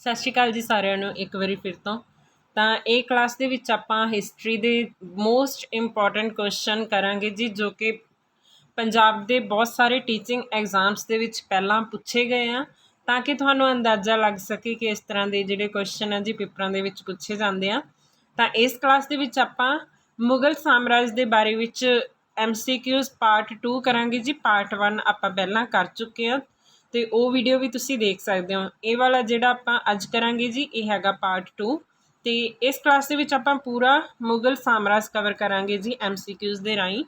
ਸਤਿ ਸ਼੍ਰੀ ਅਕਾਲ ਜੀ ਸਾਰਿਆਂ ਨੂੰ, ਇੱਕ ਵਾਰੀ ਫਿਰ ਤੋਂ। ਤਾਂ ਇਹ ਕਲਾਸ ਦੇ ਵਿੱਚ ਆਪਾਂ ਹਿਸਟਰੀ ਦੇ ਮੋਸਟ ਇੰਪੋਰਟੈਂਟ ਕੁਐਸਚਨ ਕਰਾਂਗੇ ਜੀ, ਜੋ ਕਿ ਪੰਜਾਬ ਦੇ ਬਹੁਤ ਸਾਰੇ ਟੀਚਿੰਗ ਐਗਜ਼ਾਮਸ ਦੇ ਵਿੱਚ ਪਹਿਲਾਂ ਪੁੱਛੇ ਗਏ ਆ। ਤਾਂ ਕਿ ਤੁਹਾਨੂੰ ਅੰਦਾਜ਼ਾ ਲੱਗ ਸਕੇ ਕਿ ਇਸ ਤਰ੍ਹਾਂ ਦੇ ਜਿਹੜੇ ਕੁਐਸਚਨ ਆ ਜੀ, ਪੇਪਰਾਂ ਦੇ ਵਿੱਚ ਪੁੱਛੇ ਜਾਂਦੇ ਆ। ਤਾਂ ਇਸ ਕਲਾਸ ਦੇ ਵਿੱਚ ਆਪਾਂ ਮੁਗਲ ਸਾਮਰਾਜ ਦੇ ਬਾਰੇ ਵਿੱਚ ਐਮਸੀਕਿਊਜ਼ ਪਾਰਟ 2 ਕਰਾਂਗੇ ਜੀ। ਪਾਰਟ 1 ਆਪਾਂ ਪਹਿਲਾਂ ਕਰ ਚੁੱਕੇ ਆ। ਤੇ ਉਹ ਵੀਡੀਓ ਵੀ ਤੁਸੀਂ ਦੇਖ ਸਕਦੇ ਹੋ। ਇਹ ਵਾਲਾ ਜਿਹੜਾ ਆਪਾਂ ਅੱਜ ਕਰਾਂਗੇ ਜੀ, ਇਹ ਹੈਗਾ ਪਾਰਟ 2 ਤੇ ਇਸ ਕਲਾਸ ਦੇ ਵਿੱਚ ਆਪਾਂ ਪੂਰਾ ਮੁਗਲ ਸਾਮਰਾਜ ਕਵਰ ਕਰਾਂਗੇ ਜੀ ਐਮਸੀਕਿਊਜ਼ ਦੇ ਰਾਹੀਂ।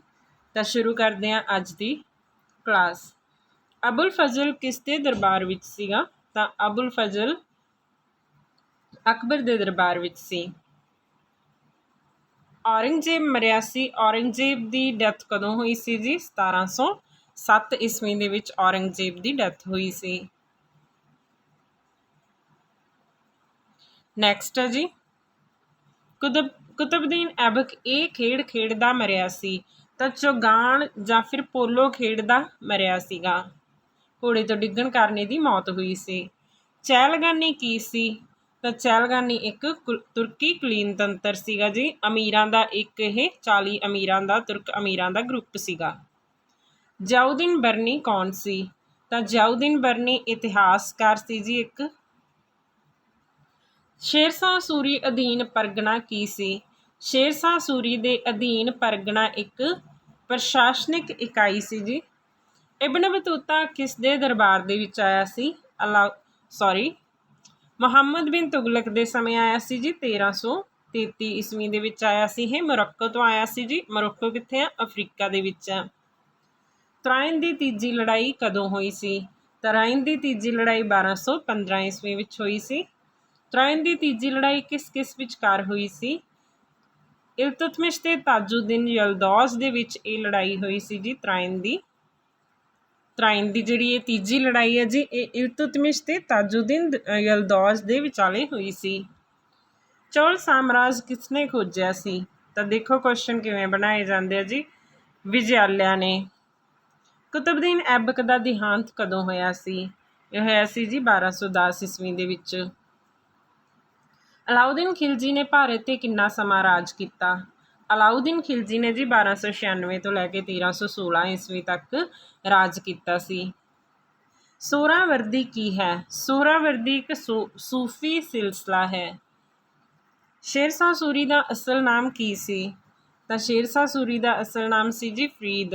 ਤਾਂ ਸ਼ੁਰੂ ਕਰਦੇ ਹਾਂ ਅੱਜ ਦੀ ਕਲਾਸ ਅਬੁਲ ਫਜ਼ਲ ਕਿਸ ਦੇ ਦਰਬਾਰ ਵਿੱਚ ਸੀਗਾ? ਤਾਂ ਅਬੁਲ ਫਜ਼ਲ ਅਕਬਰ ਦੇ ਦਰਬਾਰ ਵਿੱਚ ਸੀ। ਔਰੰਗਜ਼ੇਬ ਮਰਿਆ ਸੀ। ਔਰੰਗਜ਼ੇਬ ਦੀ ਡੈਥ ਕਦੋਂ ਹੋਈ ਸੀ ਜੀ? ਸੱਤ ਈਸਵੀ ਦੇ ਵਿੱਚ ਔਰੰਗਜ਼ੇਬ ਦੀ ਡੈਥ ਹੋਈ ਸੀ। ਨੈਕਸਟ ਹੈ ਜੀ। ਕੁਤਬ, ਕੁਤਬਦੀਨ ਐਬਕ ਇਹ ਖੇਡ ਖੇਡਦਾ ਮਰਿਆ ਸੀ, ਤਾਂ ਚੌਗਾਨ ਜਾਂ ਫਿਰ ਪੋਲੋ ਖੇਡਦਾ ਮਰਿਆ ਸੀਗਾ। ਘੋੜੇ ਤੋਂ ਡਿੱਗਣ ਕਾਰਨ ਇਹਦੀ ਮੌਤ ਹੋਈ ਸੀ। ਚਹਿਲਗਾਨੀ ਕੀ ਸੀ? ਤਾਂ ਚਹਿਲਗਾਨੀ ਇੱਕ ਤੁਰਕੀ ਕੁਲੀਨ ਤੰਤਰ ਸੀਗਾ ਜੀ। ਅਮੀਰਾਂ ਦਾ ਇੱਕ ਇਹ 40 ਅਮੀਰਾਂ ਦਾ, ਤੁਰਕ ਅਮੀਰਾਂ ਦਾ ਗਰੁੱਪ ਸੀਗਾ। ਜਾਉਦੀਨ ਬਰਨੀ ਕੌਣ ਸੀ? ਤਾਂ ਜਾਉਦੀਨ ਬਰਨੀ ਇਤਿਹਾਸਕਾਰ ਸੀ ਜੀ ਇੱਕ। ਸ਼ੇਰਸ਼ਾਹ ਸੂਰੀ ਅਧੀਨ ਪਰਗਣਾ ਕੀ ਸੀ? ਸ਼ੇਰਸ਼ਾਹ ਸੂਰੀ ਦੇ ਅਧੀਨ ਪਰਗਣਾ ਇੱਕ ਪ੍ਰਸ਼ਾਸਨਿਕ ਇਕਾਈ ਸੀ ਜੀ। ਇਬਨ ਬਤੂਤਾ ਕਿਸ ਦੇ ਦਰਬਾਰ ਦੇ ਵਿੱਚ ਆਇਆ ਸੀ? ਅਲਾ ਸੌਰੀ ਮੁਹੰਮਦ ਬਿਨ ਤੁਗਲਕ ਦੇ ਸਮੇਂ ਆਇਆ ਸੀ ਜੀ 1333 ਈਸਵੀ ਦੇ ਵਿੱਚ ਆਇਆ ਸੀ ਇਹ। ਮੋਰੋਕੋ ਤੋਂ ਆਇਆ ਸੀ ਜੀ। ਮੋਰੋਕੋ ਕਿੱਥੇ ਆ? ਅਫਰੀਕਾ ਦੇ ਵਿੱਚ ਆ। ਤਰਾਇਨ ਦੀ ਤੀਜੀ ਲੜਾਈ ਕਦੋਂ ਹੋਈ ਸੀ? ਤਰਾਇਨ ਦੀ ਤੀਜੀ ਲੜਾਈ 1215 ਈਸਵੀ ਵਿੱਚ ਹੋਈ ਸੀ। ਤਰਾਇਨ ਦੀ ਤੀਜੀ ਲੜਾਈ ਕਿਸ ਕਿਸ ਵਿਚਕਾਰ ਹੋਈ ਸੀ? ਇਲਤੁਤਮਿਸ਼ ਤੇ ਤਾਜੁਦੀਨ ਯਲਦੌਸ ਦੇ ਵਿੱਚ ਇਹ ਲੜਾਈ ਹੋਈ ਸੀ ਜੀ ਤਰਾਇਨ ਦੀ। ਤਰਾਇਨ ਦੀ ਜਿਹੜੀ ਇਹ ਤੀਜੀ ਲੜਾਈ ਹੈ ਜੀ, ਇਹ ਇਲਤੁਤਮਿਸ਼ ਤੇ ਤਾਜੁਦੀਨ ਦ- ਯਲਦੌਸ ਦੇ ਵਿਚਾਲੇ ਹੋਈ ਸੀ। ਚੋਲ ਸਾਮਰਾਜ ਕਿਸਨੇ ਖੋਜਿਆ ਸੀ? ਤਾਂ ਦੇਖੋ ਕੁਐਸਚਨ ਕਿਵੇਂ ਬਣਾਏ ਜਾਂਦੇ ਆ ਜੀ। ਵਿਜயாਲਿਆ ਨੇ ਕੁਤਬਦੀਨ ਐਬਕ ਦਾ ਦੇਹਾਂਤ ਕਦੋਂ ਹੋਇਆ ਸੀ? ਇਹ ਹੋਇਆ ਸੀ ਜੀ 1210 ਈਸਵੀ ਦੇ ਵਿੱਚ। ਅਲਾਉਦੀਨ ਖਿਲਜੀ ਨੇ ਭਾਰਤ ਤੇ ਕਿੰਨਾ ਸਮਾਂ ਰਾਜ ਕੀਤਾ? ਅਲਾਉਦੀਨ ਖਿਲਜੀ ਨੇ ਜੀ 1296 ਤੋਂ ਲੈ ਕੇ 1316 ਈਸਵੀ ਤੱਕ ਰਾਜ ਕੀਤਾ ਸੀ। ਸੋਰਾਵਰਦੀ ਕੀ ਹੈ? ਸੋਹਰਾਵਰਦੀ ਇੱਕ ਸੂ- ਸੂਫੀ ਸਿਲਸਿਲਾ ਹੈ। ਸ਼ੇਰਸ਼ਾਹ ਸੂਰੀ ਦਾ ਅਸਲ ਨਾਮ ਕੀ ਸੀ? ਤਾਂ ਸ਼ੇਰਸ਼ਾਹ ਸੂਰੀ ਦਾ ਅਸਲ ਨਾਮ ਸੀ ਜੀ ਫਰੀਦ।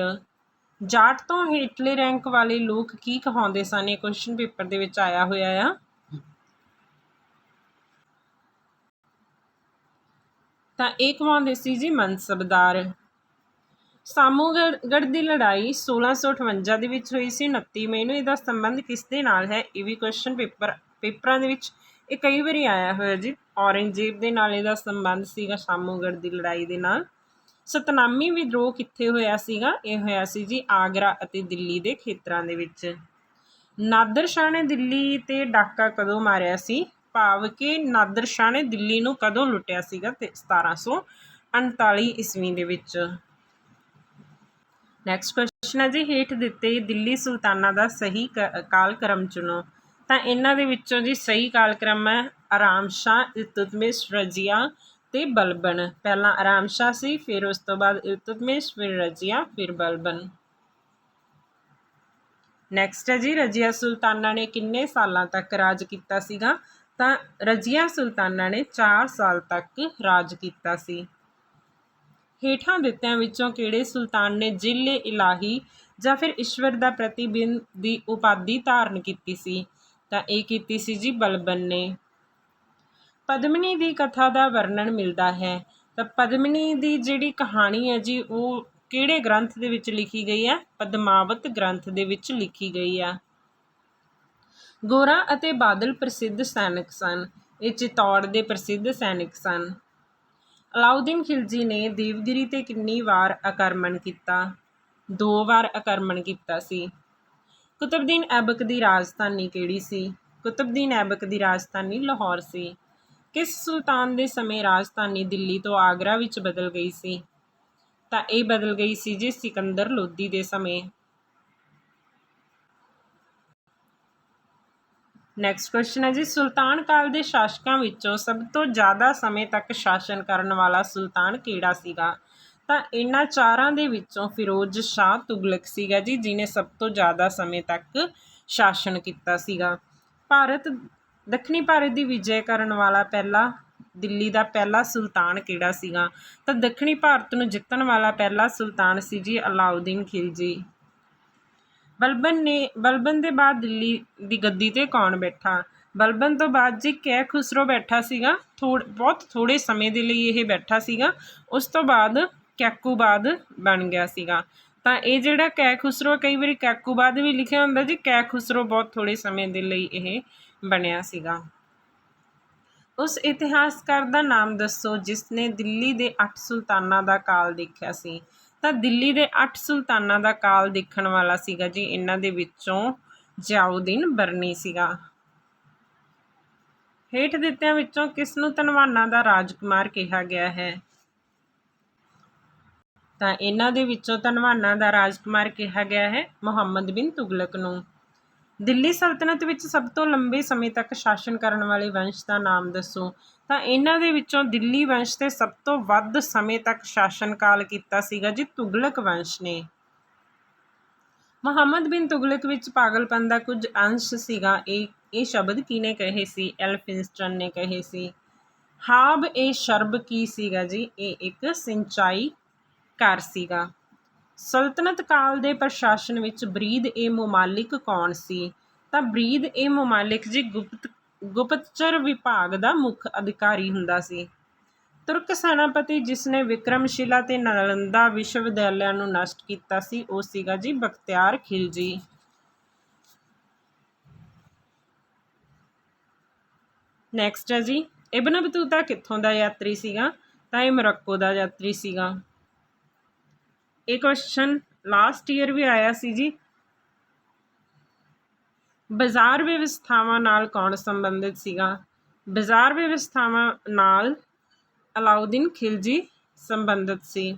ਜਾਟ ਤੋਂ ਹੇਠਲੇ ਰੈਂਕ ਵਾਲੇ ਲੋਕ ਕੀ ਕਹਾਉਂਦੇ ਸਨ? ਇਹ ਕੁਐਸਚਨ ਪੇਪਰ ਦੇ ਵਿੱਚ ਆਇਆ ਹੋਇਆ ਆ। ਤਾਂ ਇਹ ਕਹਾਉਂਦੇ ਸੀ ਜੀ ਮਨਸਬਦਾਰ। ਸਾਮੂਗੜ੍ਹ ਦੀ ਲੜਾਈ 1658 ਦੇ ਵਿੱਚ ਹੋਈ ਸੀ 29 ਮਈ ਨੂੰ ਇਹਦਾ ਸੰਬੰਧ ਕਿਸ ਦੇ ਨਾਲ ਹੈ? ਇਹ ਵੀ ਕੁਐਸਚਨ ਪੇਪਰ ਪੇਪਰਾਂ ਦੇ ਵਿੱਚ ਇਹ ਕਈ ਵਾਰੀ ਆਇਆ ਹੋਇਆ ਜੀ। ਔਰੰਗਜ਼ੇਬ ਦੇ ਨਾਲ ਇਹਦਾ ਸੰਬੰਧ ਸੀਗਾ ਸਾਮੂਗੜ੍ਹ ਦੀ ਲੜਾਈ ਦੇ ਨਾਲ। ਸਤਨਾਮੀ ਵਿਦਰੋਹ ਕਿੱਥੇ ਹੋਇਆ ਸੀਗਾ? ਇਹ ਹੋਇਆ ਸੀ ਜੀ ਆਗਰਾ ਅਤੇ ਦਿੱਲੀ ਦੇ ਖੇਤਰਾਂ ਦੇ ਵਿੱਚ। ਨਾਦਰ ਸ਼ਾਹ ਨੇ ਦਿੱਲੀ ਤੇ ਡਾਕਾ ਕਦੋਂ ਮਾਰਿਆ ਸੀ? ਭਾਵ ਕਿ ਨਾਦਰ ਸ਼ਾਹ ਨੇ ਦਿੱਲੀ ਨੂੰ ਕਦੋਂ ਲੁੱਟਿਆ ਸੀਗਾ ਤੇ 1739 ਈਸਵੀ ਦੇ ਵਿੱਚ? ਨੈਕਸਟ ਕੁਐਸਚਨ ਹੈ ਜੀ, ਹੇਠ ਦਿੱਤੇ ਦਿੱਲੀ ਸੁਲਤਾਨਾ ਦਾ ਸਹੀ ਕ- ਕਾਲਕ੍ਰਮ ਚੁਣੋ। ਤਾਂ ਇਹਨਾਂ ਦੇ ਵਿੱਚੋਂ ਜੀ ਸਹੀ ਕਾਲਕ੍ਰਮ ਹੈ, ਆਰਾਮ ਸ਼ਾਹ ਇਲਤੁਤਮਿਸ਼ ਰਜ਼ੀਆ ਤੇ ਬਲਬਨ। ਪਹਿਲਾਂ ਆਰਾਮ ਸ਼ਾਹ ਸੀ, ਫਿਰ ਉਸ ਤੋਂ ਬਾਅਦ ਇਲਤੁਤਮਿਸ਼, ਫਿਰ ਰਜ਼ੀਆ, ਫਿਰ ਬਲਬਨ। ਨੈਕਸਟ ਹੈ ਜੀ, ਰਜ਼ੀਆ ਸੁਲਤਾਨਾ ਨੇ ਕਿੰਨੇ ਸਾਲਾਂ ਤੱਕ ਰਾਜ ਕੀਤਾ ਸੀਗਾ? ਤਾਂ ਰਜ਼ੀਆ ਸੁਲਤਾਨਾ ਨੇ 4 ਸਾਲ ਤੱਕ ਰਾਜ ਕੀਤਾ ਸੀ। ਹੇਠਾਂ ਦਿੱਤਿਆਂ ਵਿੱਚੋਂ ਕਿਹੜੇ ਸੁਲਤਾਨ ਨੇ ਜ਼ਿਲ੍ਹੇ ਇਲਾਹੀ ਜਾਂ ਫਿਰ ਈਸ਼ਵਰ ਦਾ ਪ੍ਰਤੀਬਿੰਬ ਦੀ ਉਪਾਧੀ ਧਾਰਨ ਕੀਤੀ ਸੀ? ਤਾਂ ਇਹ ਕੀਤੀ ਸੀ ਜੀ ਬਲਬਨ ਨੇ। ਪਦਮਿਨੀ ਦੀ ਕਥਾ ਦਾ ਵਰਣਨ ਮਿਲਦਾ ਹੈ। ਤਾਂ ਪਦਮਿਨੀ ਦੀ ਜਿਹੜੀ ਕਹਾਣੀ ਹੈ ਜੀ, ਉਹ ਕਿਹੜੇ ਗ੍ਰੰਥ ਦੇ ਵਿੱਚ ਲਿਖੀ ਗਈ ਹੈ? ਪਦਮਾਵਤ ਗ੍ਰੰਥ ਦੇ ਵਿੱਚ ਲਿਖੀ ਗਈ ਆ। ਗੋਰਾ ਅਤੇ ਬਾਦਲ ਪ੍ਰਸਿੱਧ ਸੈਨਿਕ ਸਨ। ਇਹ ਚਿਤੌੜ ਦੇ ਪ੍ਰਸਿੱਧ ਸੈਨਿਕ ਸਨ। ਅਲਾਉਦੀਨ ਖਿਲਜੀ ਨੇ ਦੇਵਗਿਰੀ ਤੇ ਕਿੰਨੀ ਵਾਰ ਆਕਰਮਣ ਕੀਤਾ? ਦੋ ਵਾਰ ਆਕਰਮਣ ਕੀਤਾ ਸੀ। ਕੁਤਬਦੀਨ ਐਬਕ ਦੀ ਰਾਜਧਾਨੀ ਕਿਹੜੀ ਸੀ? ਕੁਤਬਦੀਨ ਐਬਕ ਦੀ ਰਾਜਧਾਨੀ ਲਾਹੌਰ ਸੀ। ਕਿਸ ਸੁਲਤਾਨ ਦੇ ਸਮੇਂ ਰਾਜਧਾਨੀ ਦਿੱਲੀ ਤੋਂ ਆਗਰਾ ਵਿੱਚ ਬਦਲ ਗਈ ਸੀ? ਤਾਂ ਇਹ ਬਦਲ ਗਈ ਸੀ ਜੀ ਸਿਕੰਦਰ ਲੋਧੀ ਦੇ ਸਮੇਂ। ਨੈਕਸਟ ਕੁਐਸਚਨ ਹੈ ਜੀ, ਸੁਲਤਾਨ ਕਾਲ ਦੇ ਸ਼ਾਸਕਾਂ ਵਿੱਚੋਂ ਸਭ ਤੋਂ ਜ਼ਿਆਦਾ ਸਮੇਂ ਤੱਕ ਸ਼ਾਸਨ ਕਰਨ ਵਾਲਾ ਸੁਲਤਾਨ ਕਿਹੜਾ ਸੀਗਾ? ਤਾਂ ਇਹਨਾਂ ਚਾਰਾਂ ਦੇ ਵਿੱਚੋਂ ਫਿਰੋਜ਼ ਸ਼ਾਹ ਤੁਗਲਕ ਸੀਗਾ ਜੀ, ਜਿਨੇ ਸਭ ਤੋਂ ਜ਼ਿਆਦਾ ਸਮੇਂ ਤੱਕ ਸ਼ਾਸਨ ਕੀਤਾ ਸੀਗਾ। ਭਾਰਤ ਦੱਖਣੀ ਭਾਰਤ ਦੀ ਵਿਜੈ ਕਰਨ ਵਾਲਾ ਪਹਿਲਾ, ਦਿੱਲੀ ਦਾ ਪਹਿਲਾ ਸੁਲਤਾਨ ਕਿਹੜਾ ਸੀਗਾ? ਤਾਂ ਦੱਖਣੀ ਭਾਰਤ ਨੂੰ ਜਿੱਤਣ ਵਾਲਾ ਪਹਿਲਾ ਸੁਲਤਾਨ ਸੀ ਜੀ ਅਲਾਉਦੀਨ ਖਿਲਜੀ। ਬਲਬਨ ਨੇ, ਬਲਬਨ ਦੇ ਬਾਅਦ ਦਿੱਲੀ ਦੀ ਗੱਦੀ ਤੇ ਕੌਣ ਬੈਠਾ? ਬਲਬਨ ਤੋਂ ਬਾਅਦ ਜੀ ਕੈ ਖੁਸਰੋ ਬੈਠਾ ਸੀਗਾ। ਥੋੜ, ਬਹੁਤ ਥੋੜੇ ਸਮੇਂ ਦੇ ਲਈ ਇਹ ਬੈਠਾ ਸੀਗਾ। ਉਸ ਤੋਂ ਬਾਅਦ ਕੈਕੂਬਾਦ ਬਣ ਗਿਆ ਸੀਗਾ। ਤਾਂ ਇਹ ਜਿਹੜਾ ਕੈ ਖੁਸਰੋ, ਕਈ ਵਾਰੀ ਕੈਕੂਬਾਦ ਵੀ ਲਿਖਿਆ ਹੁੰਦਾ ਜੀ, ਕੈ ਖੁਸਰੋ ਬਹੁਤ ਥੋੜੇ ਸਮੇਂ ਦੇ ਲਈ ਇਹ ਬਣਿਆ ਸੀਗਾ। ਉਸ ਇਤਿਹਾਸਕਾਰ ਦਾ ਨਾਮ ਦੱਸੋ ਜਿਸ ਨੇ ਦਿੱਲੀ ਦੇ 8 ਸੁਲਤਾਨਾਂ ਦਾ ਕਾਲ ਦੇਖਿਆ ਸੀ। ਤਾਂ ਦਿੱਲੀ ਦੇ 8 ਸੁਲਤਾਨਾਂ ਦਾ ਕਾਲ ਦੇਖਣ ਵਾਲਾ ਸੀਗਾ ਜੀ, ਇਹਨਾਂ ਦੇ ਵਿੱਚੋਂ ਜਿਆਉਦੀਨ ਬਰਨੀ ਸੀਗਾ। ਹੇਠ ਦਿੱਤਿਆਂ ਵਿੱਚੋਂ ਕਿਸ ਨੂੰ ਧਨਵਾਨਾ ਦਾ ਰਾਜਕੁਮਾਰ ਕਿਹਾ ਗਿਆ ਹੈ? ਤਾਂ ਇਹਨਾਂ ਦੇ ਵਿੱਚੋਂ ਧਨਵਾਨਾ ਦਾ ਰਾਜਕੁਮਾਰ ਕਿਹਾ ਗਿਆ ਹੈ, ਮੁਹੰਮਦ ਬਿਨ ਤੁਗਲਕ ਨੂੰ। ਦਿੱਲੀ ਸਲਤਨਤ ਵਿੱਚ ਸਭ ਤੋਂ ਲੰਬੇ ਸਮੇਂ ਤੱਕ ਸ਼ਾਸਨ ਕਰਨ ਵਾਲੇ ਵੰਸ਼ ਦਾ ਨਾਮ ਦੱਸੋ। ਤਾਂ ਇਹਨਾਂ ਦੇ ਵਿੱਚੋਂ ਦਿੱਲੀ ਵੰਸ਼ ਤੇ ਸਭ ਤੋਂ ਵੱਧ ਸਮੇਂ ਤੱਕ ਸ਼ਾਸਨ ਕਾਲ ਕੀਤਾ ਸੀਗਾ ਜੀ ਤੁਗਲਕ ਵੰਸ਼ ਨੇ। ਮੁਹੰਮਦ ਬਿਨ ਤੁਗਲਕ ਵਿੱਚ ਪਾਗਲਪਨ ਦਾ ਕੁਝ ਅੰਸ਼ ਸੀਗਾ। ਇਹ ਇਹ ਸ਼ਬਦ ਕਿਨੇ ਕਹੇ ਸੀ? ਐਲਫਿੰਸਟਨ ਨੇ ਕਹੇ ਸੀ। ਹਾਬ ਇਹ ਸ਼ਰਬ ਕੀ ਸੀਗਾ ਜੀ? ਇਹ ਇੱਕ ਸਿੰਚਾਈ ਘਰ ਸੀਗਾ। ਸਲਤਨਤ ਕਾਲ ਦੇ ਪ੍ਰਸ਼ਾਸਨ ਵਿੱਚ ਬਰੀਦ ਏ ਮੁਮਾਲਿਕ ਕੌਣ ਸੀ? ਤਾਂ ਬਰੀਦ ਏ ਮੁਮਾਲਿਕ ਜੀ ਗੁਪਤ, ਗੁਪਤਚਰ ਵਿਭਾਗ ਦਾ ਮੁੱਖ ਅਧਿਕਾਰੀ ਹੁੰਦਾ ਸੀ। ਤੁਰਕ ਸੈਨਾਪਤੀ ਜਿਸ ਨੇ ਵਿਕਰਮਸ਼ਿਲਾ ਤੇ ਨਾਲੰਦਾ ਵਿਸ਼ਵਵਿਦਿਆਲਿਆਂ ਨੂੰ ਨਸ਼ਟ ਕੀਤਾ ਸੀ, ਉਹ ਸੀਗਾ ਜੀ ਬਖਤਿਆਰ ਖਿਲਜੀ ਨੈਕਸਟ ਹੈ ਜੀ, ਇਬਨ ਬਤੂਤਾ ਕਿੱਥੋਂ ਦਾ ਯਾਤਰੀ ਸੀਗਾ? ਤਾਂ ਇਹ ਮੋਰੱਕੋ ਦਾ ਯਾਤਰੀ ਸੀਗਾ। ਇਹ ਕੁਐਸਚਨ ਲਾਸਟ ਈਅਰ ਵੀ ਆਇਆ ਸੀ ਜੀ। ਬਾਜ਼ਾਰ ਵਿਵਸਥਾਵਾਂ ਨਾਲ ਕੌਣ ਸੰਬੰਧਿਤ ਸੀਗਾ? ਬਾਜ਼ਾਰ ਵਿਵਸਥਾਵਾਂ ਨਾਲ ਅਲਾਉਦੀਨ ਖਿਲਜੀ ਸੰਬੰਧਿਤ ਸੀ।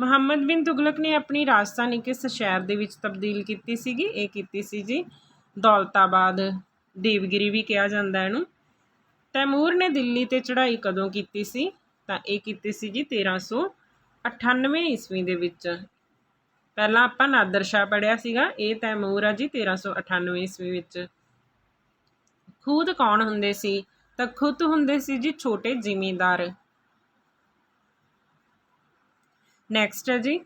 ਮੁਹੰਮਦ ਬਿਨ ਤੁਗਲਕ ਨੇ ਆਪਣੀ ਰਾਜਧਾਨੀ ਕਿਸ ਸ਼ਹਿਰ ਦੇ ਵਿੱਚ ਤਬਦੀਲ ਕੀਤੀ ਸੀਗੀ? ਇਹ ਕੀਤੀ ਸੀ ਜੀ ਦੌਲਤਾਬਾਦ। ਦੇਵਗਿਰੀ ਵੀ ਕਿਹਾ ਜਾਂਦਾ ਇਹਨੂੰ। ਤੈਮੂਰ ਨੇ ਦਿੱਲੀ ਤੇ ਚੜ੍ਹਾਈ ਕਦੋਂ ਕੀਤੀ ਸੀ? ਤਾਂ ਇਹ ਕੀਤੀ ਸੀ ਜੀ 1398 ਈਸਵੀ ਦੇ ਵਿੱਚ। ਪਹਿਲਾਂ ਆਪਾਂ ਨਾਦਰ ਸ਼ਾਹ ਪੜਿਆ ਸੀਗਾ, ਇਹ ਤੈਮੂਰ ਆ ਜੀ 1398 ਈਸਵੀ ਵਿੱਚ। ਖੁਦ ਕੌਣ ਹੁੰਦੇ ਸੀ? ਤਾਂ ਖੁਦ ਹੁੰਦੇ ਸੀ ਜੀ ਛੋਟੇ ਜ਼ਿਮੀਂਦਾਰ। ਨੈਕਸਟ ਹੈ ਜੀ।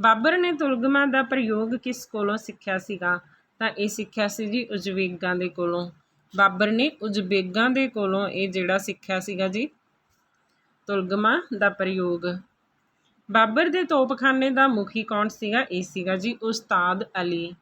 ਬਾਬਰ ਨੇ ਤੁਰਗਮਾ ਦਾ ਪ੍ਰਯੋਗ ਕਿਸ ਕੋਲੋਂ ਸਿੱਖਿਆ ਸੀਗਾ? ਤਾਂ ਇਹ ਸਿੱਖਿਆ ਸੀ ਜੀ ਉਜ਼ਬੇਗਾਂ ਦੇ ਕੋਲੋਂ। ਬਾਬਰ ਨੇ ਉਜ਼ਬੇਗਾਂ ਦੇ ਕੋਲੋਂ ਇਹ ਜਿਹੜਾ ਸਿੱਖਿਆ ਸੀਗਾ ਜੀ ਤੁਲਗਮਾ ਦਾ ਪ੍ਰਯੋਗ। ਬਾਬਰ ਦੇ ਤੋਪਖਾਨੇ ਦਾ ਮੁਖੀ ਕੌਣ ਸੀਗਾ? ਇਹ ਸੀਗਾ ਜੀ ਉਸਤਾਦ ਅਲੀ।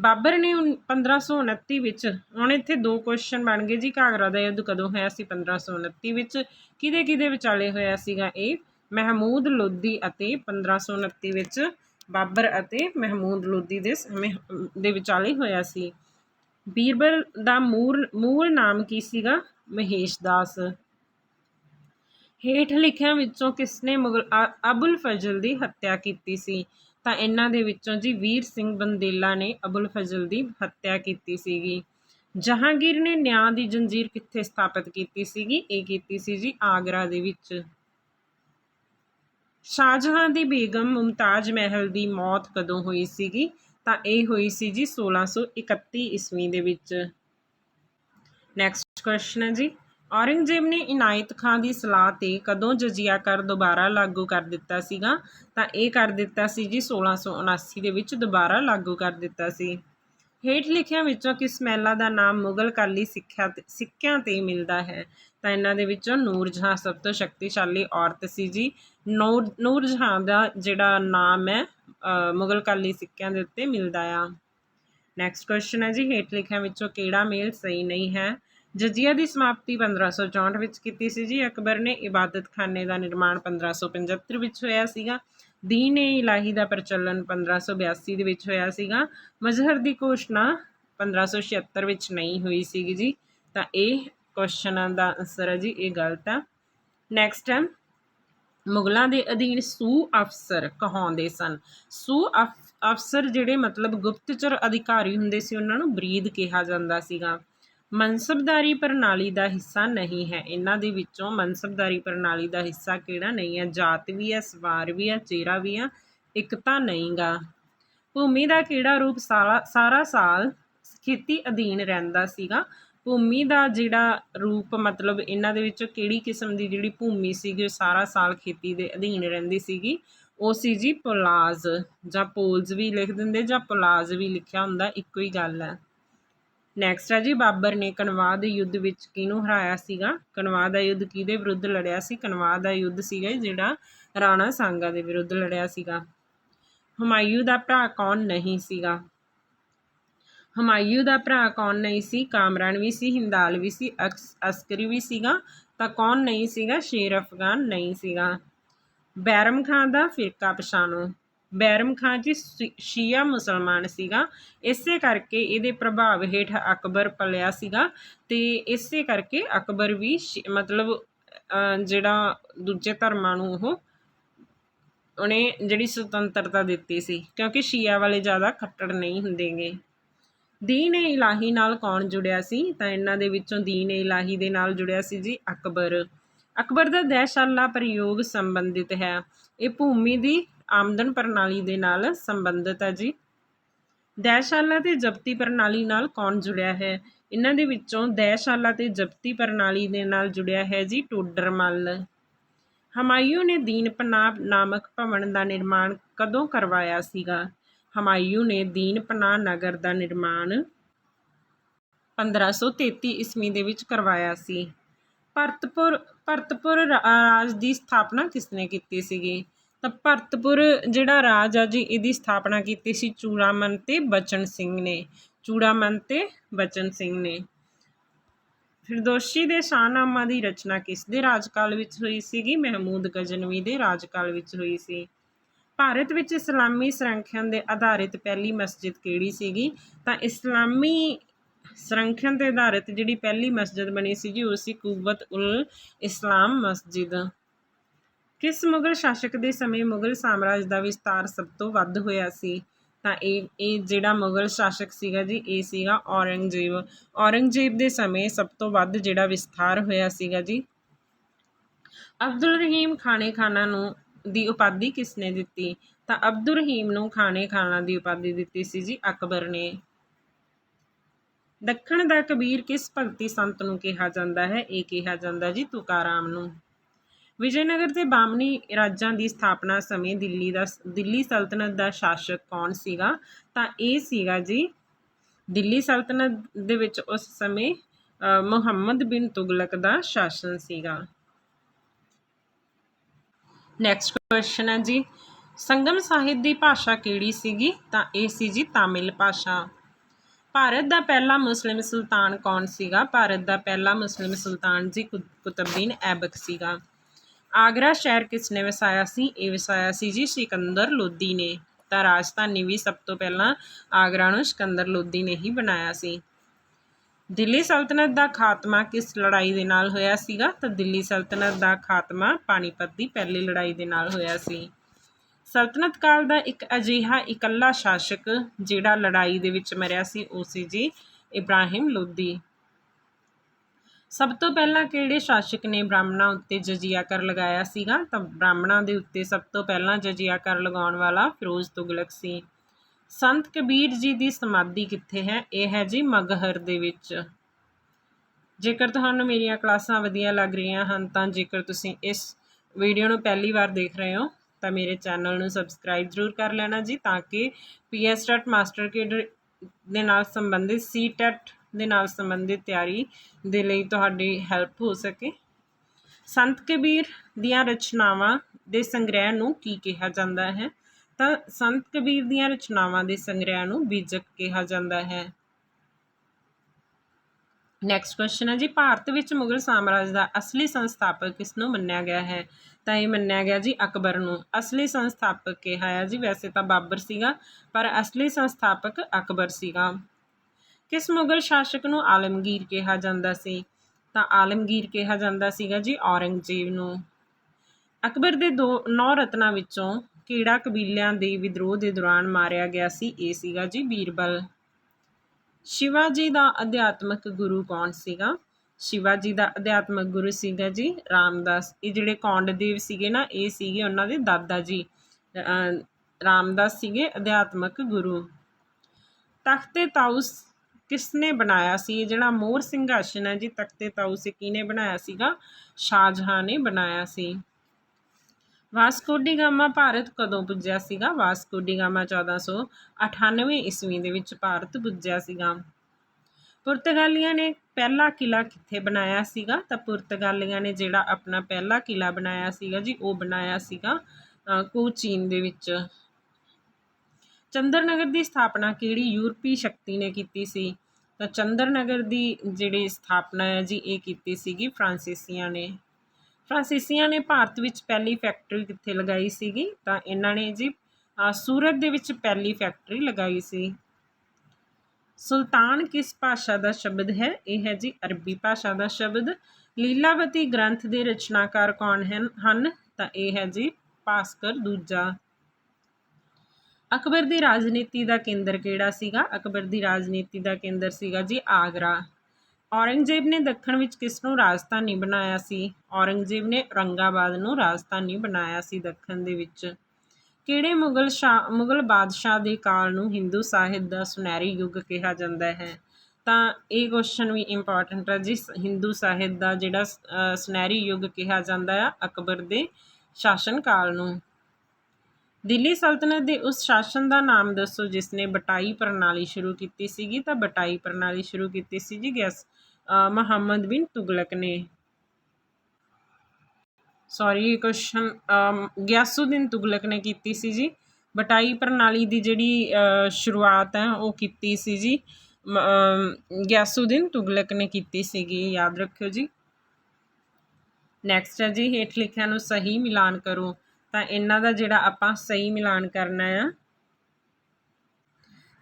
ਬਾਬਰ ਨੇ 1529 ਵਿੱਚ, ਹੁਣ ਇੱਥੇ ਦੋ ਕੁਐਸਚਨ ਬਣ ਗਏ ਜੀ, ਘਾਗਰਾ ਦਾ ਯੁੱਧ ਕਦੋਂ ਹੋਇਆ ਸੀ? 1529 ਵਿੱਚ। ਕਿਹਦੇ ਕਿਹਦੇ ਵਿਚਾਲੇ ਹੋਇਆ ਸੀਗਾ ਇਹ? ਮਹਿਮੂਦ ਲੋਧੀ ਅਤੇ 1529 ਵਿੱਚ ਬਾਬਰ ਅਤੇ ਮਹਿਮੂਦ ਲੋਧੀ ਦੇ ਸਮੇਂ ਦੇ ਵਿਚਾਲੇ ਹੋਇਆ ਸੀ। ਬੀਰਬਲ ਦਾ ਮੂਲ ਮੂਲ ਨਾਮ ਕੀ ਸੀਗਾ? ਮਹੇਸ਼ ਦਾਸ। ਹੇਠ ਲਿਖਿਆਂ ਵਿੱਚੋਂ ਕਿਸਨੇ ਮੁਗਲ ਅਬੁਲ ਫਜ਼ਲ ਦੀ ਹੱਤਿਆ ਕੀਤੀ ਸੀ? ਤਾਂ ਇਹਨਾਂ ਦੇ ਵਿੱਚੋਂ ਜੀ ਵੀਰ ਸਿੰਘ ਬੰਦੇਲਾ ਨੇ ਅਬੁਲ ਫਜ਼ਲ ਦੀ ਹੱਤਿਆ ਕੀਤੀ ਸੀਗੀ। ਜਹਾਂਗੀਰ ਨੇ ਨਿਆਂ ਦੀ ਜੰਜੀਰ ਕਿੱਥੇ ਸਥਾਪਿਤ ਕੀਤੀ ਸੀਗੀ? ਇਹ ਕੀਤੀ ਸੀ ਜੀ ਆਗਰਾ ਦੇ ਵਿੱਚ। ਸ਼ਾਹਜਹਾਂ ਦੀ ਬੇਗਮ ਮੁਮਤਾਜ ਮਹਿਲ ਦੀ ਮੌਤ ਕਦੋਂ ਹੋਈ ਸੀਗੀ? ਤਾਂ ਇਹ ਹੋਈ ਸੀ ਜੀ 1631 ਈਸਵੀ ਦੇ ਵਿੱਚ। ਨੈਕਸਟ ਕੁਐਸਚਨ ਹੈ ਜੀ। ਔਰੰਗਜ਼ੇਬ ਨੇ ਇਨਾਇਤ ਖਾਨ ਦੀ ਸਲਾਹ ਤੇ ਕਦੋਂ ਜਜ਼ੀਆ ਕਰ ਦੁਬਾਰਾ ਲਾਗੂ ਕਰ ਦਿੱਤਾ ਸੀਗਾ, ਤਾਂ ਇਹ ਕਰ ਦਿੱਤਾ ਸੀ ਜੀ 1679 ਦੇ ਵਿੱਚ ਦੁਬਾਰਾ ਲਾਗੂ ਕਰ ਦਿੱਤਾ ਸੀ। ਹੇਠ ਲਿਖਿਆਂ ਵਿੱਚੋਂ ਕਿਸ ਮਹਿਲਾ ਦਾ ਨਾਮ ਮੁਗਲ ਕਾਲੀ ਸਿੱਖਿਆ ਸਿੱਕਿਆਂ ਤੇ ਮਿਲਦਾ ਹੈ। ਤਾਂ ਇਹਨਾਂ ਦੇ ਵਿੱਚੋਂ ਨੂਰ ਜਹਾਂ ਸਭ ਤੋਂ ਸ਼ਕਤੀਸ਼ਾਲੀ ਔਰਤ ਸੀ ਜੀ। ਨੂਰ ਨੂਰ ਜਹਾਂ ਦਾ ਜਿਹੜਾ ਨਾਮ ਹੈ ਮੁਗਲ ਕਾਲੀ ਸਿੱਕਿਆਂ ਦੇ ਉੱਤੇ ਮਿਲਦਾ ਆ। ਨੈਕਸਟ ਕੁਐਸਚਨ ਹੈ ਜੀ, ਹੇਠ ਲਿਖਿਆਂ ਵਿੱਚੋਂ ਕਿਹੜਾ ਮੇਲ ਸਹੀ ਨਹੀਂ ਹੈ? ਜਜ਼ੀਆ ਦੀ ਸਮਾਪਤੀ 1564 ਵਿੱਚ ਕੀਤੀ ਸੀ ਜੀ। ਅਕਬਰ ਨੇ ਇਬਾਦਤਖਾਨੇ ਦਾ ਨਿਰਮਾਣ 1575 ਵਿੱਚ ਹੋਇਆ ਸੀਗਾ। ਦੀਨ ਏ ਇਲਾਹੀ ਦਾ ਪ੍ਰਚਲਨ 1582 ਦੇ ਵਿੱਚ ਹੋਇਆ ਸੀਗਾ। ਮਜ਼ਹਰ ਦੀ ਘੋਸ਼ਣਾ 1576 ਵਿੱਚ ਨਹੀਂ ਹੋਈ ਸੀਗੀ ਜੀ। ਤਾਂ ਇਹ ਕੁਐਸਚਨਾਂ ਦਾ ਆਨਸਰ ਹੈ ਜੀ, ਇਹ ਗਲਤ ਆ ਨੈਕਸਟ ਹੈ, ਮੁਗਲਾਂ ਦੇ ਅਧੀਨ ਸੂ ਅਫਸਰ ਕਹਾਉਂਦੇ ਸਨ। ਸੂ ਅਫ, ਅਫਸਰ ਜਿਹੜੇ ਮਤਲਬ ਗੁਪਤਚਰ ਅਧਿਕਾਰੀ ਹੁੰਦੇ ਸੀ, ਉਹਨਾਂ ਨੂੰ ਬਰੀਦ ਕਿਹਾ ਜਾਂਦਾ ਸੀਗਾ। ਮਨਸਬਦਾਰੀ ਪ੍ਰਣਾਲੀ ਦਾ ਹਿੱਸਾ ਨਹੀਂ ਹੈ। ਇਹਨਾਂ ਦੇ ਵਿੱਚੋਂ ਮਨਸਬਦਾਰੀ ਪ੍ਰਣਾਲੀ ਦਾ ਹਿੱਸਾ ਕਿਹੜਾ ਨਹੀਂ ਹੈ? ਜਾਤ ਵੀ ਹੈ, ਸਵਾਰ ਵੀ ਹੈ ਚਿਹਰਾ ਵੀ ਹੈ ਇਕਤਾ ਨਹੀਂਗਾ। ਭੂਮੀ ਦਾ ਕਿਹੜਾ ਰੂਪ ਸਾਰਾ ਸਾਰਾ ਸਾਲ ਖੇਤੀ ਅਧੀਨ ਰਹਿੰਦਾ ਸੀਗਾ? ਭੂਮੀ ਦਾ ਜਿਹੜਾ ਰੂਪ ਮਤਲਬ ਇਹਨਾਂ ਦੇ ਵਿੱਚੋਂ ਕਿਹੜੀ ਕਿਸਮ ਦੀ ਜਿਹੜੀ ਭੂਮੀ ਸੀਗੀ, ਉਹ ਸਾਰਾ ਸਾਲ ਖੇਤੀ ਦੇ ਅਧੀਨ ਰਹਿੰਦੀ ਸੀਗੀ? ਉਹ ਸੀ ਜੀ ਪੋਲਾਜ਼, ਜਾਂ ਪੋਲਜ਼ ਵੀ ਲਿਖ ਦਿੰਦੇ ਜਾਂ ਪੋਲਾਜ਼ ਵੀ ਲਿਖਿਆ ਹੁੰਦਾ, ਇੱਕੋ ਹੀ ਗੱਲ ਹੈ। ਨੈਕਸਟ ਹੈ ਜੀ, ਬਾਬਰ ਨੇ ਕਨਵਾ ਦੇ ਯੁੱਧ ਵਿੱਚ ਕਿਹਨੂੰ ਹਰਾਇਆ ਸੀਗਾ? ਕਨਵਾ ਦਾ ਯੁੱਧ ਕਿਹਦੇ ਵਿਰੁੱਧ ਲੜਿਆ ਸੀ? ਕਨਵਾ ਦਾ ਯੁੱਧ ਸੀਗਾ ਜਿਹੜਾ ਰਾਣਾ ਸਾਂਗਾ ਦੇ ਵਿਰੁੱਧ ਲੜਿਆ ਸੀਗਾ। ਹਮਾਯੂ ਦਾ ਭਰਾ ਕੌਣ ਨਹੀਂ ਸੀਗਾ? ਹਮਾਯੂ ਦਾ ਭਰਾ ਕੌਣ ਨਹੀਂ ਸੀ? ਕਾਮਰਾਨ ਵੀ ਸੀ, ਹਿੰਦਾਲ ਵੀ ਸੀ ਅਸਕਰੀ ਵੀ ਸੀਗਾ, ਤਾਂ ਕੌਣ ਨਹੀਂ ਸੀਗਾ? ਸ਼ੇਰ ਅਫਗਾਨ ਨਹੀਂ ਸੀਗਾ। ਬੈਰਮ ਖਾਨ ਦਾ ਫਿਰਕਾ ਪਛਾਣੋ। ਬੈਰਮ ਖਾਨ ਜੀ ਸ਼ੀਆ ਮੁਸਲਮਾਨ ਸੀਗਾ। ਇਸੇ ਕਰਕੇ ਇਹਦੇ ਪ੍ਰਭਾਵ ਹੇਠ ਅਕਬਰ ਪਲਿਆ ਸੀਗਾ ਤੇ ਇਸੇ ਕਰਕੇ ਅਕਬਰ ਵੀ ਮਤਲਬ ਜਿਹੜਾ ਦੂਜੇ ਧਰਮਾਂ ਨੂੰ ਉਹ ਉਹਨੇ ਜਿਹੜੀ ਸੁਤੰਤਰਤਾ ਦਿੱਤੀ ਸੀ, ਕਿਉਂਕਿ ਸ਼ੀਆ ਵਾਲੇ ਜ਼ਿਆਦਾ ਖੱਟੜ ਨਹੀਂ ਹੁੰਦੇਗੇ। ਦੀਨ ਇਲਾਹੀ ਨਾਲ ਕੌਣ ਜੁੜਿਆ ਸੀ? ਤਾਂ ਇਹਨਾਂ ਦੇ ਵਿੱਚੋਂ ਦੀਨ ਇਲਾਹੀ ਦੇ ਨਾਲ ਜੁੜਿਆ ਸੀ ਜੀ ਅਕਬਰ। ਅਕਬਰ ਦਾ ਦਹਿਸ਼ਾਲਾ ਪ੍ਰਯੋਗ ਸੰਬੰਧਿਤ ਹੈ। ਇਹ ਭੂਮੀ ਦੀ ਆਮਦਨ ਪ੍ਰਣਾਲੀ ਦੇ ਨਾਲ ਸੰਬੰਧਿਤ ਹੈ ਜੀ। ਦੈਸ਼ਾਲਾ ਤੇ ਜ਼ਬਤੀ ਪ੍ਰਣਾਲੀ ਨਾਲ ਕੌਣ ਜੁੜਿਆ ਹੈ? ਇਹਨਾਂ ਦੇ ਵਿੱਚੋਂ ਦੈਸ਼ਾਲਾ ਤੇ ਜ਼ਬਤੀ ਪ੍ਰਣਾਲੀ ਦੇ ਨਾਲ ਜੁੜਿਆ ਹੈ ਜੀ ਟੋਡਰਮਲ। ਹਮਾਯੂ ਨੇ ਦੀਨ ਪਨਾਹ ਨਾਮਕ ਭਵਨ ਦਾ ਨਿਰਮਾਣ ਕਦੋਂ ਕਰਵਾਇਆ ਸੀਗਾ? ਹਮਾਇੂ ਨੇ ਦੀਨ ਪਨਾਹ ਨਗਰ ਦਾ ਨਿਰਮਾਣ 1533 ਈਸਵੀ ਦੇ ਵਿੱਚ ਕਰਵਾਇਆ ਸੀ। ਭਰਤਪੁਰ ਭਰਤਪੁਰ ਰਾਜ ਦੀ ਸਥਾਪਨਾ ਕਿਸਨੇ ਕੀਤੀ ਸੀਗੀ? ਤਾਂ ਭਰਤਪੁਰ ਜਿਹੜਾ ਰਾਜ ਆ ਜੀ, ਇਹਦੀ ਸਥਾਪਨਾ ਕੀਤੀ ਸੀ ਚੂੜਾਮਨ ਤੇ ਬਚਨ ਸਿੰਘ ਨੇ। ਚੂੜਾਮਨ ਤੇ ਬਚਨ ਸਿੰਘ ਨੇ। ਫਿਰਦੋਸ਼ੀ ਦੇ ਸ਼ਾਹਨਾਮਾ ਦੀ ਰਚਨਾ ਕਿਸ ਦੇ ਰਾਜਕਾਲ ਵਿੱਚ ਹੋਈ ਸੀਗੀ? ਮਹਿਮੂਦ ਗਜਨਵੀ ਦੇ ਰਾਜਕਾਲ ਵਿੱਚ ਹੋਈ ਸੀ। ਭਾਰਤ ਵਿੱਚ ਇਸਲਾਮੀ ਸੰਰਖਿਆਨ ਦੇ ਆਧਾਰਿਤ ਪਹਿਲੀ ਮਸਜਿਦ ਕਿਹੜੀ ਸੀਗੀ? ਤਾਂ ਇਸਲਾਮੀ ਸੰਰਖਿਆਨ ਤੇ ਆਧਾਰਿਤ ਜਿਹੜੀ ਪਹਿਲੀ ਮਸਜਿਦ ਬਣੀ ਸੀ ਜੀ ਉਹ ਸੀ ਕੁਵਤ ਉਲ ਇਸਲਾਮ ਮਸਜਿਦ। ਕਿਸ ਮੁਗਲ ਸ਼ਾਸਕ ਦੇ ਸਮੇਂ ਮੁਗਲ ਸਾਮਰਾਜ ਦਾ ਵਿਸਤਾਰ ਸਭ ਤੋਂ ਵੱਧ ਹੋਇਆ ਸੀ? ਤਾਂ ਇਹ ਇਹ ਜਿਹੜਾ ਮੁਗਲ ਸ਼ਾਸਕ ਸੀਗਾ ਜੀ, ਇਹ ਸੀਗਾ ਔਰੰਗਜ਼ੇਬ। ਔਰੰਗਜ਼ੇਬ ਦੇ ਸਮੇਂ ਸਭ ਤੋਂ ਵੱਧ ਜਿਹੜਾ ਵਿਸਥਾਰ ਹੋਇਆ ਸੀਗਾ ਜੀ, ਅਬਦੁਲ ਰਹੀਮ ਖਾਨੇ ਖਾਨਾ ਨੂੰ ਦੀ ਉਪਾਧੀ ਕਿਸ ਨੇ ਦਿੱਤੀ? ਤਾਂ ਅਬਦੁਲ ਰਹੀਮ ਨੂੰ ਖਾਨੇ ਖਾਨਾ ਦੀ ਉਪਾਧੀ ਦਿੱਤੀ ਸੀ ਜੀ ਅਕਬਰ ਨੇ। ਦੱਖਣ ਦਾ ਕਬੀਰ ਕਿਸ ਭਗਤੀ ਸੰਤ ਨੂੰ ਕਿਹਾ ਜਾਂਦਾ ਹੈ? ਇਹ ਕਿਹਾ ਜਾਂਦਾ ਜੀ ਤੁਕਾਰਾਮ ਨੂੰ। ਵਿਜੈਨਗਰ ਤੇ ਬਾਮਨੀ ਰਾਜਾਂ ਦੀ ਸਥਾਪਨਾ ਸਮੇਂ ਦਿੱਲੀ ਦਾ ਦਿੱਲੀ ਸਲਤਨਤ ਦਾ ਸ਼ਾਸਕ ਕੌਣ ਸੀਗਾ? ਤਾਂ ਇਹ ਸੀਗਾ ਜੀ ਦਿੱਲੀ ਸਲਤਨਤ ਦੇ ਵਿੱਚ ਉਸ ਸਮੇਂ ਮੁਹੰਮਦ ਬਿਨ ਤੁਗਲਕ ਦਾ ਸ਼ਾਸਨ ਸੀਗਾ। ਨੈਕਸਟ ਕੁਐਸਚਨ ਹੈ ਜੀ। ਸੰਗਮ ਸਾਹਿਤ ਦੀ ਭਾਸ਼ਾ ਕਿਹੜੀ ਸੀਗੀ? ਤਾਂ ਇਹ ਸੀ ਜੀ ਤਾਮਿਲ ਭਾਸ਼ਾ। ਭਾਰਤ ਦਾ ਪਹਿਲਾ ਮੁਸਲਿਮ ਸੁਲਤਾਨ ਕੌਣ ਸੀਗਾ? ਭਾਰਤ ਦਾ ਪਹਿਲਾ ਮੁਸਲਿਮ ਸੁਲਤਾਨ ਜੀ ਕੁਤਬਦੀਨ ਐਬਕ ਸੀਗਾ। ਆਗਰਾ ਸ਼ਹਿਰ ਕਿਸ ਨੇ ਵਸਾਇਆ ਸੀ? ਇਹ ਵਸਾਇਆ ਸੀ ਜੀ ਸਿਕੰਦਰ ਲੋਦੀ ਨੇ। ਤਾਂ ਰਾਜਧਾਨੀ ਵੀ ਸਭ ਤੋਂ ਪਹਿਲਾਂ ਆਗਰਾ ਨੂੰ ਸਿਕੰਦਰ ਲੋਦੀ ਨੇ ਹੀ ਬਣਾਇਆ ਸੀ। ਦਿੱਲੀ ਸਲਤਨਤ ਦਾ ਖਾਤਮਾ ਕਿਸ ਲੜਾਈ ਦੇ ਨਾਲ ਹੋਇਆ ਸੀਗਾ? ਤਾਂ ਦਿੱਲੀ ਸਲਤਨਤ ਦਾ ਖਾਤਮਾ ਪਾਣੀਪਤ ਦੀ ਪਹਿਲੀ ਲੜਾਈ ਦੇ ਨਾਲ ਹੋਇਆ ਸੀ। ਸਲਤਨਤ ਕਾਲ ਦਾ ਇੱਕ ਅਜੀਹਾ ਇਕੱਲਾ ਸ਼ਾਸਕ ਜਿਹੜਾ ਲੜਾਈ ਦੇ ਵਿੱਚ ਮਰਿਆ ਸੀ, ਉਹ ਸੀ ਜੀ ਇਬਰਾਹਿਮ ਲੋਧੀ। ਸਭ ਤੋਂ ਪਹਿਲਾਂ ਕਿਹੜੇ ਸ਼ਾਸਕ ਨੇ ਬ੍ਰਾਹਮਣਾਂ ਉੱਤੇ ਜਜ਼ੀਆ ਕਰ ਲਗਾਇਆ ਸੀਗਾ? ਤਾਂ ਬ੍ਰਾਹਮਣਾਂ ਦੇ ਉੱਤੇ ਸਭ ਤੋਂ ਪਹਿਲਾਂ ਜਜ਼ੀਆ ਕਰ ਲਗਾਉਣ ਵਾਲਾ ਫਿਰੋਜ਼ ਤੁਗਲਕ ਸੀ। ਸੰਤ ਕਬੀਰ ਜੀ ਦੀ ਸਮਾਧੀ ਕਿੱਥੇ ਹੈ? ਇਹ ਹੈ ਜੀ ਮਗਹਰ ਦੇ ਵਿੱਚ। ਜੇਕਰ ਤੁਹਾਨੂੰ ਮੇਰੀਆਂ ਕਲਾਸਾਂ ਵਧੀਆ ਲੱਗ ਰਹੀਆਂ ਹਨ, ਤਾਂ ਜੇਕਰ ਤੁਸੀਂ ਇਸ ਵੀਡੀਓ ਨੂੰ ਪਹਿਲੀ ਵਾਰ ਦੇਖ ਰਹੇ ਹੋ, ਤਾਂ ਮੇਰੇ ਚੈਨਲ ਨੂੰ ਸਬਸਕ੍ਰਾਈਬ ਜ਼ਰੂਰ ਕਰ ਲੈਣਾ ਜੀ, ਤਾਂ ਕਿ ਪੀਐਸਟੈਟ ਮਾਸਟਰ ਕੇਡਰ ਦੇ ਨਾਲ ਸੰਬੰਧਿਤ ਸੀਟੈਟ ਦੇ ਨਾਲ ਸੰਬੰਧਿਤ ਤਿਆਰੀ ਦੇ ਲਈ ਤੁਹਾਡੀ ਹੈਲਪ ਹੋ ਸਕੇ। ਸੰਤ ਕਬੀਰ ਦੀਆਂ ਰਚਨਾਵਾਂ ਦੇ ਸੰਗ੍ਰਹਿ ਨੂੰ ਕੀ ਕਿਹਾ ਜਾਂਦਾ ਹੈ? ਤਾਂ ਸੰਤ ਕਬੀਰ ਦੀਆਂ ਰਚਨਾਵਾਂ ਦੇ ਸੰਗ੍ਰਹਿ ਨੂੰ ਬੀਜਕ ਕਿਹਾ ਜਾਂਦਾ ਹੈ। ਨੈਕਸਟ ਕੁਐਸਚਨ ਹੈ ਜੀ, ਭਾਰਤ ਵਿੱਚ ਮੁਗਲ ਸਾਮਰਾਜ ਦਾ ਅਸਲੀ ਸੰਸਥਾਪਕ ਕਿਸ ਨੂੰ ਮੰਨਿਆ ਗਿਆ ਹੈ? ਤਾਂ ਇਹ ਮੰਨਿਆ ਗਿਆ ਜੀ ਅਕਬਰ ਨੂੰ। ਅਸਲੀ ਸੰਸਥਾਪਕ ਕਿਹਾ ਹੈ ਜੀ, ਵੈਸੇ ਤਾਂ ਬਾਬਰ ਸੀਗਾ, ਪਰ ਅਸਲੀ ਸੰਸਥਾਪਕ ਅਕਬਰ ਸੀਗਾ। ਕਿਸ ਮੁਗਲ ਸ਼ਾਸਕ ਨੂੰ ਆਲਮਗੀਰ ਕਿਹਾ ਜਾਂਦਾ ਸੀ। ਤਾਂ ਆਲਮਗੀਰ ਕਿਹਾ ਜਾਂਦਾ ਸੀਗਾ ਜੀ ਔਰੰਗਜ਼ੇਬ ਨੂੰ। ਅਕਬਰ ਦੇ ਦੋ ਨੌ ਰਤਨਾਂ ਵਿੱਚੋਂ ਕਿਹੜਾ ਕਬੀਲਿਆਂ ਦੇ ਵਿਦਰੋਹ ਦੇ ਦੌਰਾਨ ਮਾਰਿਆ ਗਿਆ ਸੀ, ਇਹ ਸੀਗਾ ਜੀ ਬੀਰਬਲ। ਸ਼ਿਵਾਜੀ ਦਾ ਅਧਿਆਤਮਕ ਗੁਰੂ ਕੌਣ ਸੀਗਾ? ਸ਼ਿਵਾਜੀ ਦਾ ਅਧਿਆਤਮਕ ਗੁਰੂ ਸੀਗਾ ਜੀ ਰਾਮਦਾਸ। ਇਹ ਜਿਹੜੇ ਕੌਂਡਦੇਵ ਸੀਗੇ ਨਾ, ਇਹ ਸੀਗੇ ਉਹਨਾਂ ਦੇ ਦਾਦਾ ਜੀ। ਅਹ ਰਾਮਦਾਸ ਸੀਗੇ ਅਧਿਆਤਮਕ ਗੁਰੂ। ਤਖਤੇ ਤਾਊਸ ਕਿਸਨੇ ਬਣਾਇਆ ਸੀ? ਜਿਹੜਾ ਮੋਰ ਸਿੰਘਾਸਨ ਹੈ ਜੀ ਤਖਤੇ ਤਾਊਸ ਇਹ ਕਿਹਨੇ ਬਣਾਇਆ ਸੀਗਾ? ਸ਼ਾਹਜਹਾਂ ਨੇ ਬਣਾਇਆ ਸੀ। ਵਾਸਕੋ ਡੀ ਗਾਮਾ ਭਾਰਤ ਕਦੋਂ ਪੁੱਜਿਆ ਸੀਗਾ? ਵਾਸਕੋ ਡੀ ਗਾਮਾ 1498 ਈਸਵੀ ਦੇ ਵਿੱਚ ਭਾਰਤ ਪੁੱਜਿਆ ਸੀਗਾ। ਪੁਰਤਗਾਲੀਆਂ ਨੇ ਪਹਿਲਾ ਕਿਲਾ ਕਿੱਥੇ ਬਣਾਇਆ ਸੀਗਾ? ਤਾਂ ਪੁਰਤਗਾਲੀਆਂ ਨੇ ਜਿਹੜਾ ਆਪਣਾ ਪਹਿਲਾ ਕਿਲਾ ਬਣਾਇਆ ਸੀਗਾ ਜੀ ਉਹ ਬਣਾਇਆ ਸੀਗਾ ਅ, ਕੋਚੀਨ ਦੇ ਵਿੱਚ। ਚੰਦਰਨਗਰ ਦੀ ਸਥਾਪਨਾ ਕਿਹੜੀ ਯੂਰਪੀ ਸ਼ਕਤੀ ਨੇ ਕੀਤੀ ਸੀ? ਤਾਂ ਚੰਦਰਨਗਰ ਦੀ ਜਿਹੜੀ ਸਥਾਪਨਾ ਹੈ ਜੀ, ਇਹ ਕੀਤੀ ਸੀਗੀ ਫਰਾਂਸੀਸੀਆਂ ਨੇ। ਫਰਾਂਸੀਸੀਆਂ ਨੇ ਭਾਰਤ ਵਿੱਚ ਪਹਿਲੀ ਫੈਕਟਰੀ ਕਿੱਥੇ ਲਗਾਈ ਸੀਗੀ? ਤਾਂ ਇਹਨਾਂ ਨੇ ਜੀ ਸੂਰਤ ਦੇ ਵਿੱਚ ਪਹਿਲੀ ਫੈਕਟਰੀ ਲਗਾਈ ਸੀ। ਸੁਲਤਾਨ ਕਿਸ ਭਾਸ਼ਾ ਦਾ ਸ਼ਬਦ ਹੈ? ਇਹ ਹੈ ਜੀ ਅਰਬੀ ਭਾਸ਼ਾ ਦਾ ਸ਼ਬਦ। ਲੀਲਾਵਤੀ ਗ੍ਰੰਥ ਦੇ ਰਚਨਾਕਾਰ ਕੌਣ ਹਨ ਹਨ? ਤਾਂ ਇਹ ਹੈ ਜੀ ਭਾਸਕਰ ਦੂਜਾ। ਅਕਬਰ ਦੀ ਰਾਜਨੀਤੀ ਦਾ ਕੇਂਦਰ ਕਿਹੜਾ ਸੀਗਾ? ਅਕਬਰ ਦੀ ਰਾਜਨੀਤੀ ਦਾ ਕੇਂਦਰ ਸੀਗਾ ਜੀ ਆਗਰਾ। ਔਰੰਗਜ਼ੇਬ ਨੇ ਦੱਖਣ ਵਿੱਚ ਕਿਸ ਨੂੰ ਰਾਜਧਾਨੀ ਬਣਾਇਆ ਸੀ? ਔਰੰਗਜ਼ੇਬ ਨੇ ਔਰੰਗਾਬਾਦ ਨੂੰ ਰਾਜਧਾਨੀ ਬਣਾਇਆ ਸੀ ਦੱਖਣ ਦੇ ਵਿੱਚ। ਕਿਹੜੇ ਮੁਗਲ ਸ਼ਾਹ ਮੁਗਲ ਬਾਦਸ਼ਾਹ ਦੇ ਕਾਲ ਨੂੰ ਹਿੰਦੂ ਸਾਹਿਤ ਦਾ ਸੁਨਹਿਰੀ ਯੁੱਗ ਕਿਹਾ ਜਾਂਦਾ ਹੈ? ਤਾਂ ਇਹ ਕੁਐਸਚਨ ਵੀ ਇੰਪੋਰਟੈਂਟ ਹੈ ਜੀ। ਹਿੰਦੂ ਸਾਹਿਤ ਦਾ ਜਿਹੜਾ ਸੁਨਹਿਰੀ ਯੁੱਗ ਕਿਹਾ ਜਾਂਦਾ ਆ ਅਕਬਰ ਦੇ ਸ਼ਾਸਨ ਕਾਲ ਨੂੰ। ਦਿੱਲੀ ਸਲਤਨਤ ਦੇ ਉਸ ਸ਼ਾਸਨ ਦਾ ਨਾਮ ਦੱਸੋ ਜਿਸ ਨੇ ਬਟਾਈ ਪ੍ਰਣਾਲੀ ਸ਼ੁਰੂ ਕੀਤੀ ਸੀਗੀ ਤਾਂ ਬਟਾਈ ਪ੍ਰਣਾਲੀ ਸ਼ੁਰੂ ਕੀਤੀ ਸੀ ਜੀ ਗੈਸ ਮੁਹੰਮਦ ਬਿਨ ਤੁਗਲਕ ਨੇ। ਸੌਰੀ ਕੁਐਸਚਨ ਗਿਆਸੁਦੀਨ ਤੁਗਲਕ ਨੇ ਕੀਤੀ ਸੀ ਜੀ ਬਟਾਈ ਪ੍ਰਣਾਲੀ ਦੀ ਜਿਹੜੀ ਅ, ਸ਼ੁਰੂਆਤ ਹੈ ਉਹ ਕੀਤੀ ਸੀ ਜੀ ਗਿਆਸੂਦੀਨ ਅਮ, ਤੁਗਲਕ ਨੇ ਕੀਤੀ ਸੀਗੀ ਯਾਦ ਰੱਖਿਓ ਜੀ। ਨੈਕਸਟ ਹੈ ਜੀ ਹੇਠ ਲਿਖਿਆ ਨੂੰ ਸਹੀ ਮਿਲਾਨ ਕਰੋ। ਤਾਂ ਇਹਨਾਂ ਦਾ ਜਿਹੜਾ ਆਪਾਂ ਸਹੀ ਮਿਲਾਨ ਕਰਨਾ ਆ।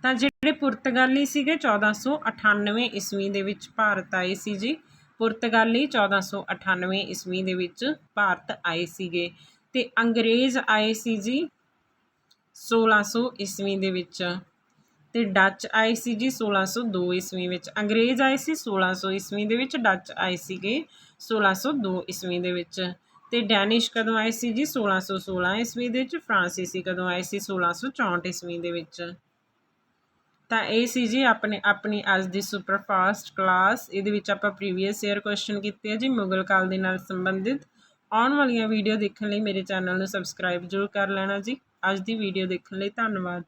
ਤਾਂ ਜਿਹੜੇ ਪੁਰਤਗਾਲੀ ਸੀਗੇ 1498 ਈਸਵੀ ਦੇ ਵਿੱਚ ਭਾਰਤ ਆਏ ਸੀ ਜੀ। ਪੁਰਤਗਾਲੀ 1498 ਈਸਵੀ ਦੇ ਵਿੱਚ ਭਾਰਤ ਆਏ ਸੀਗੇ। ਤੇ ਅੰਗਰੇਜ਼ ਆਏ ਸੀ ਜੀ 1600 ਈਸਵੀ ਦੇ ਵਿੱਚ। ਤੇ ਡੱਚ ਆਏ ਸੀ ਜੀ 1602 ਈਸਵੀ ਵਿੱਚ। ਅੰਗਰੇਜ਼ ਆਏ ਸੀ 1600 ਈਸਵੀ ਦੇ ਵਿੱਚ, ਡੱਚ ਆਏ ਸੀਗੇ 1602 ਈਸਵੀ ਦੇ ਵਿੱਚ। ਤੇ ਡੈਨਿਸ਼ ਕਦੋਂ ਆਏ ਸੀ ਜੀ? 1616 ਈਸਵੀ ਦੇ ਵਿੱਚ, ਫਰਾਂਸੀਸੀ ਕਦੋਂ ਆਏ ਸੀ? 1664 ਈਸਵੀ ਦੇ ਵਿੱਚ। ਤਾਂ ਇਹ ਸੀ ਜੀ ਆਪਣੇ, ਆਪਣੀ ਅੱਜ ਦੀ ਸੁਪਰ ਫਾਸਟ ਕਲਾਸ। ਇਹਦੇ ਵਿੱਚ ਆਪਾਂ ਪ੍ਰੀਵੀਅਸ ਈਅਰ ਕੁਐਸਚਨ ਕੀਤੇ ਆ ਜੀ, ਮੁਗਲ ਕਾਲ ਦੇ ਨਾਲ ਸੰਬੰਧਿਤ। ਆਉਣ ਵਾਲੀਆਂ ਵੀਡੀਓ ਦੇਖਣ ਲਈ ਮੇਰੇ ਚੈਨਲ ਨੂੰ ਸਬਸਕ੍ਰਾਈਬ ਜ਼ਰੂਰ ਕਰ ਲੈਣਾ ਜੀ। ਅੱਜ ਦੀ ਵੀਡੀਓ ਦੇਖਣ ਲਈ ਧੰਨਵਾਦ।